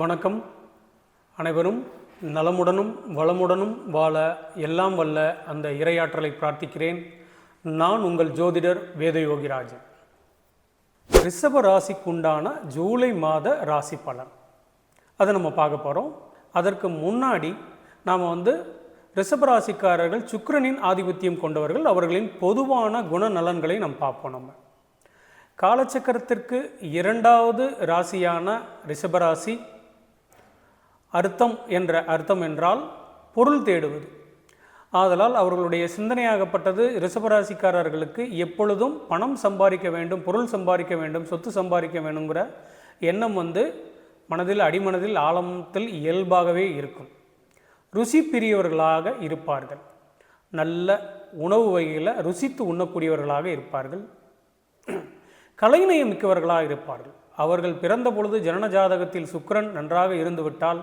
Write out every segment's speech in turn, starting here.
வணக்கம். அனைவரும் நலமுடனும் வளமுடனும் வாழ எல்லாம் வல்ல அந்த இறையாற்றலை பிரார்த்திக்கிறேன். நான் உங்கள் ஜோதிடர் வேதயோகிராஜன் ரிஷப ராசிக்குண்டான ஜூலை மாத ராசி பலன். அதை நம்ம பார்க்க போகிறோம் அதற்கு முன்னாடி நாம் வந்து ரிஷப ராசிக்காரர்கள் சுக்கரனின் ஆதிபத்தியம் கொண்டவர்கள் அவர்களின் பொதுவான குணநலன்களை நம்ம பார்ப்போம் நம்ம. காலச்சக்கரத்திற்கு இரண்டாவது ராசியான ரிஷபராசி அர்த்தம் என்ற அர்த்தம் என்றால் பொருள் தேடுவது. ஆதலால் அவர்களுடைய சிந்தனையாகப்பட்டது ரிசபராசிக்காரர்களுக்கு எப்பொழுதும் பணம் சம்பாதிக்க வேண்டும் பொருள் சம்பாதிக்க வேண்டும் சொத்து சம்பாதிக்க வேண்டுங்கிற எண்ணம் வந்து மனதில் அடிமனதில் ஆழத்தில் இயல்பாகவே இருக்கும். ருசி பிரியவர்களாக இருப்பார்கள். நல்ல உணவு வகையில் ருசித்து உண்ணக்கூடியவர்களாக இருப்பார்கள். கலைநயம் மிக்கவர்களாக இருப்பார்கள். அவர்கள் பிறந்த பொழுது ஜனன ஜாதகத்தில் சுக்கிரன் நன்றாக இருந்துவிட்டால்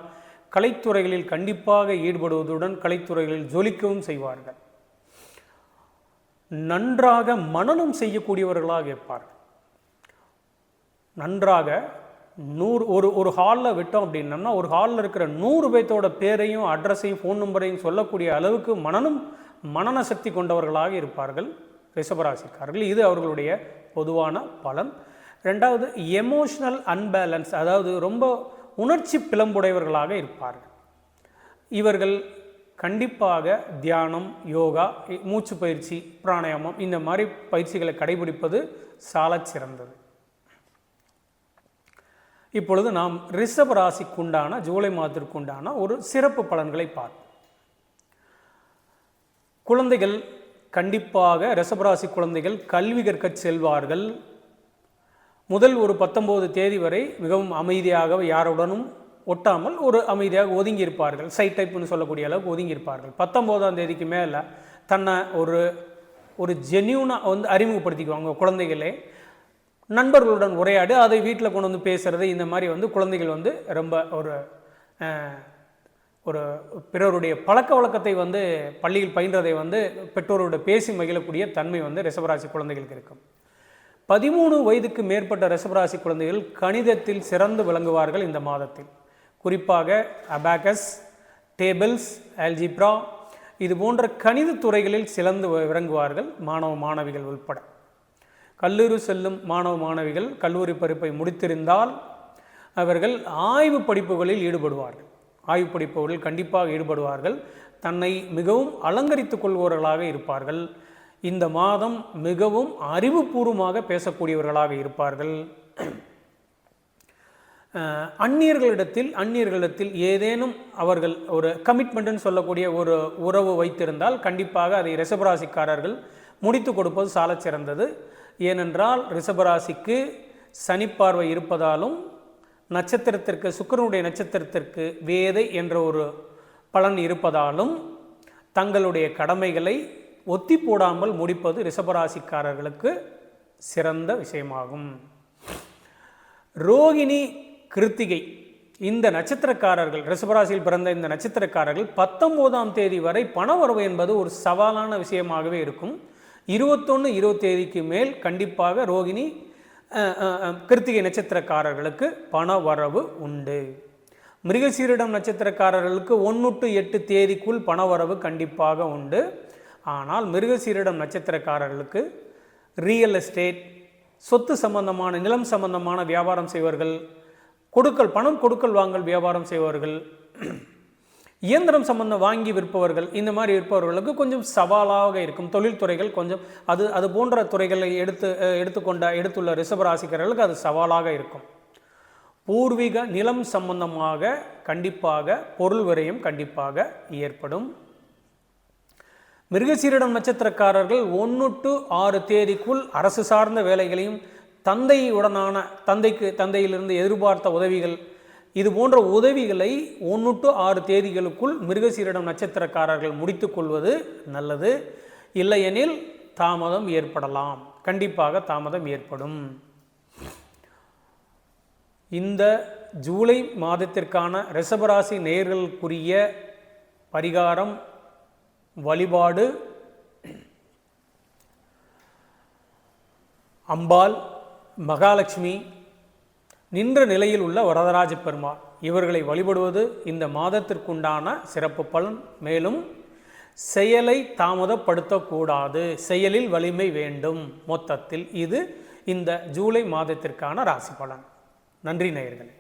கலைத்துறைகளில் கண்டிப்பாக ஈடுபடுவதுடன் கலைத்துறைகளில் ஜொலிக்கவும் செய்வார்கள். நன்றாக மனநம் செய்யக்கூடியவர்களாக இருப்பார்கள். நன்றாக நூறு ஒரு ஒரு ஹாலில் விட்டோம் அப்படின்னம்னா ஒரு ஹாலில் இருக்கிற நூறு பேர்த்தோட பேரையும் அட்ரஸையும் ஃபோன் நம்பரையும் சொல்லக்கூடிய அளவுக்கு மனனும் மனன சக்தி கொண்டவர்களாக இருப்பார்கள் ரிஷபராசிக்காரர்கள். இது அவர்களுடைய பொதுவான பலன். ரெண்டாவது எமோஷ்னல் அன்பேலன்ஸ் அதாவது ரொம்ப உணர்ச்சி பிளம்புடையவர்களாக இருப்பார்கள். இவர்கள் கண்டிப்பாக தியானம் யோகா மூச்சு பயிற்சி பிராணாயாமம் இந்த மாதிரி பயிற்சிகளை கடைபிடிப்பது சாலச் சிறந்தது. இப்பொழுது நாம் ரிஷப ராசிக்குண்டான ஜூலை மாதத்திற்குண்டான ஒரு சிறப்பு பலன்களை பார்ப்போம். குழந்தைகள் கண்டிப்பாக ரிஷபராசி குழந்தைகள் கல்வி கற்க செல்வார்கள். முதல் ஒரு பத்தொம்போது தேதி வரை மிகவும் அமைதியாக யாருடனும் ஒட்டாமல் ஒரு அமைதியாக ஒதுங்கி இருப்பார்கள் சைட் டைப்னு சொல்லக்கூடிய அளவுக்கு ஒதுங்கி இருப்பார்கள் பத்தொம்போதாம் தேதிக்கு மேலே தன்னை ஒரு ஒரு ஜென்யூனாக வந்து அறிமுகப்படுத்திக்குவாங்க குழந்தைகளே. நண்பர்களுடன் உரையாடி அதை வீட்டில் கொண்டு வந்து பேசுகிறது இந்த மாதிரி வந்து குழந்தைகள் வந்து ரொம்ப ஒரு ஒரு பிறருடைய பழக்க வழக்கத்தை வந்து பள்ளியில் பயின்றதை வந்து பெற்றோரோட பேசி மகிழக்கூடிய தன்மை வந்து ரிசவராசி குழந்தைகளுக்கு இருக்கும். பதிமூணு வயதுக்கு மேற்பட்ட ரிஷபராசி குழந்தைகள் கணிதத்தில் சிறந்து விளங்குவார்கள் இந்த மாதத்தில். குறிப்பாக அபாகஸ் டேபிள்ஸ் ஆல்ஜிப்ரா இது போன்ற கணித துறைகளில் சிறந்து விளங்குவார்கள் மாணவ மாணவிகள் உள்பட. கல்லூரி செல்லும் மாணவ மாணவிகள் கல்லூரி படிப்பை முடித்திருந்தால் அவர்கள் ஆய்வு படிப்புகளில் ஈடுபடுவார்கள். ஆய்வு படிப்புகளில் கண்டிப்பாக ஈடுபடுவார்கள். தன்னை மிகவும் அலங்கரித்துக் கொள்வோர்களாக இருப்பார்கள். இந்த மாதம் மிகவும் அறிவுபூர்வமாக பேசக்கூடியவர்களாக இருப்பார்கள். அந்நியர்களிடத்தில் அந்நியர்களிடத்தில் ஏதேனும் அவர்கள் ஒரு கமிட்மெண்ட்னு சொல்லக்கூடிய ஒரு உறவு வைத்திருந்தால் கண்டிப்பாக அதை ரிசபராசிக்காரர்கள் முடித்து கொடுப்பது சாலச் சிறந்தது. ஏனென்றால் ரிஷபராசிக்கு சனிப்பார்வை இருப்பதாலும் நட்சத்திரத்திற்கு சுக்கிரனுடைய நட்சத்திரத்திற்கு வேதை என்ற ஒரு பலன் இருப்பதாலும் தங்களுடைய கடமைகளை ஒத்தி போடாமல் முடிப்பது ரிஷபராசிக்காரர்களுக்கு சிறந்த விஷயமாகும். ரோகிணி கிருத்திகை. இந்த நட்சத்திரக்காரர்கள் ரிஷபராசியில் பிறந்த இந்த நட்சத்திரக்காரர்கள் பத்தொம்போதாம் தேதி வரை பணவரவு என்பது ஒரு சவாலான விஷயமாகவே இருக்கும். இருபத்தொன்று இருபத்தேதிக்கு மேல் கண்டிப்பாக ரோகிணி கிருத்திகை நட்சத்திரக்காரர்களுக்கு பண வரவு உண்டு. மிருகசீரிடம் நட்சத்திரக்காரர்களுக்கு ஒன்று டு எட்டு தேதிக்குள் பணவரவு கண்டிப்பாக உண்டு. ஆனால் மிருகசீரிடம் நட்சத்திரக்காரர்களுக்கு ரியல் எஸ்டேட் சொத்து சம்பந்தமான நிலம் சம்பந்தமான வியாபாரம் செய்வர்கள் கொடுக்கல் பணம் கொடுக்கல் வாங்கல் வியாபாரம் செய்வார்கள் இயந்திரம் சம்பந்தம் வாங்கி விற்பவர்கள் இந்த மாதிரி விற்பவர்களுக்கு கொஞ்சம் சவாலாக இருக்கும். தொழில்துறைகள் கொஞ்சம் அது அது போன்ற துறைகளை எடுத்து எடுத்துக்கொண்ட எடுத்துள்ள ரிஷபராசிக்காரர்களுக்கு அது சவாலாக இருக்கும். பூர்வீக நிலம் சம்பந்தமாக கண்டிப்பாக பொருள் விரயம் கண்டிப்பாக ஏற்படும். மிருகசீரிடம் நட்சத்திரக்காரர்கள் ஒன்று டு ஆறு தேதிக்குள் அரசு சார்ந்த வேலைகளையும் தந்தையுடனான தந்தைக்கு தந்தையிலிருந்து எதிர்பார்த்த உதவிகள் இது போன்ற உதவிகளை ஒன்று டு ஆறு தேதிகளுக்குள் மிருகசீரிடம் நட்சத்திரக்காரர்கள் முடித்துக்கொள்வது நல்லது. இல்லையெனில் தாமதம் ஏற்படலாம். கண்டிப்பாக தாமதம் ஏற்படும். இந்த ஜூலை மாதத்திற்கான ரிஷபராசி நேர்களுக்குரிய பரிகாரம் வழிபாடு அம்பாள் மகாலட்சுமி நின்ற நிலையில் உள்ள வரதராஜ பெருமாள் இவர்களை வழிபடுவது இந்த மாதத்திற்குண்டான சிறப்பு பலன். மேலும் செயலை தாமதப்படுத்தக்கூடாது செயலில் வலிமை வேண்டும். மொத்தத்தில் இது இந்த ஜூலை மாதத்திற்கான ராசி பலன். நன்றி நேயர்களே.